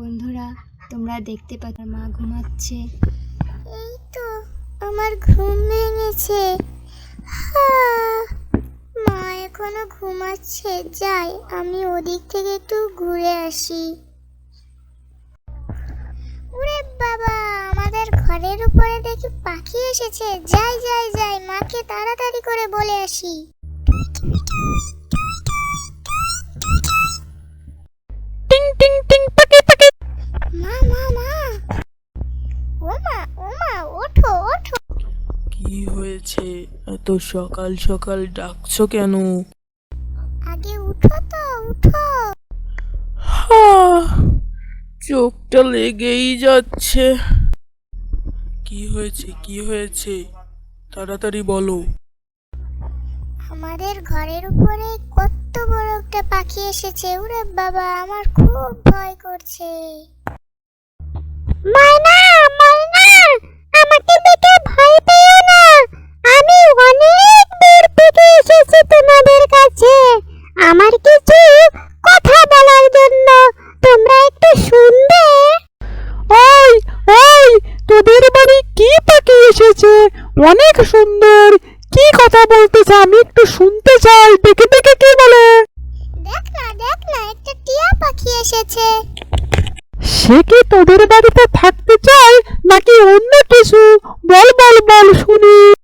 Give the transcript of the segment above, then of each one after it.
বন্ধুরা, তোমরা দেখতে পাচ্ছ মা ঘুমাচ্ছে। এই তো আমার ঘুম ভেঙেছে। মা এখনও ঘুমাচ্ছে। যাই, আমি ওদিক থেকে একটু ঘুরে আসি। ওরে বাবা, আমাদের ঘরের উপরে দেখি পাখি এসেছে। যাই যাই যাই, মাকে তাড়াতাড়ি করে বলে আসি। হয়েছে এত সকাল সকাল ডাকছো কেন? আগে উঠো তো উঠো। হা, চোখটা লেগেই যাচ্ছে। কি হয়েছে কি হয়েছে? তাড়াতাড়ি বলো। আমাদের ঘরের উপরে কত বড় একটা পাখি এসেছে ওরে বাবা আমার খুব ভয় করছে। মাইনা মাইনা আমাকে সুন্দর। কি কথা বলতেছে? আমি একটু শুনতে চাই। দেখে দেখে কি বলে? দেখ না দেখ না একটা টিয়া পাখি এসেছে। সে কি তোদের বাড়িতে থাকতে চায় নাকি অন্য কিছু? বল বল বল শুনি।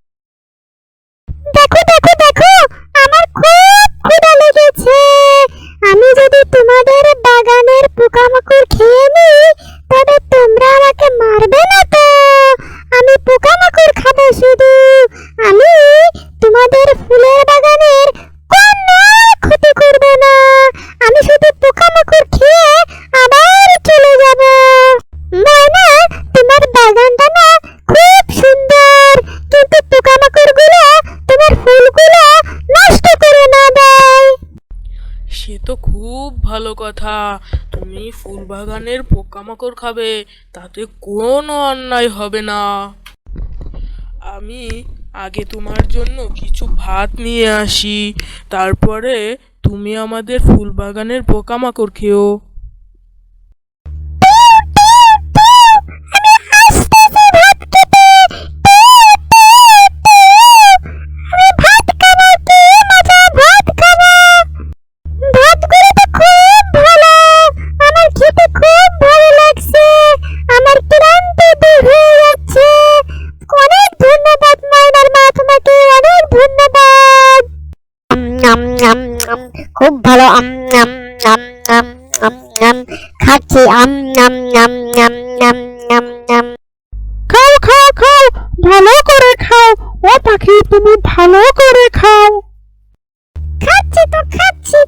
তো খুব ভালো কথা। তুমি ফুল বাগানের পোকামাকড় খাবে, তাতে কোনো অন্যায় হবে না। আমি আগে তোমার জন্য কিছু ভাত নিয়ে আসি, তারপরে তুমি আমাদের ফুল বাগানের পোকামাকড় খেও। আম আম খুব ভালো আম আম আম আম আম আম খাচ্ছি আম আম আম আম আম আম আম খাও খাও খাও ভালো করে খাও ও পাখি তুমি ভালো করে খাও খাচ্ছি তো খাচ্ছি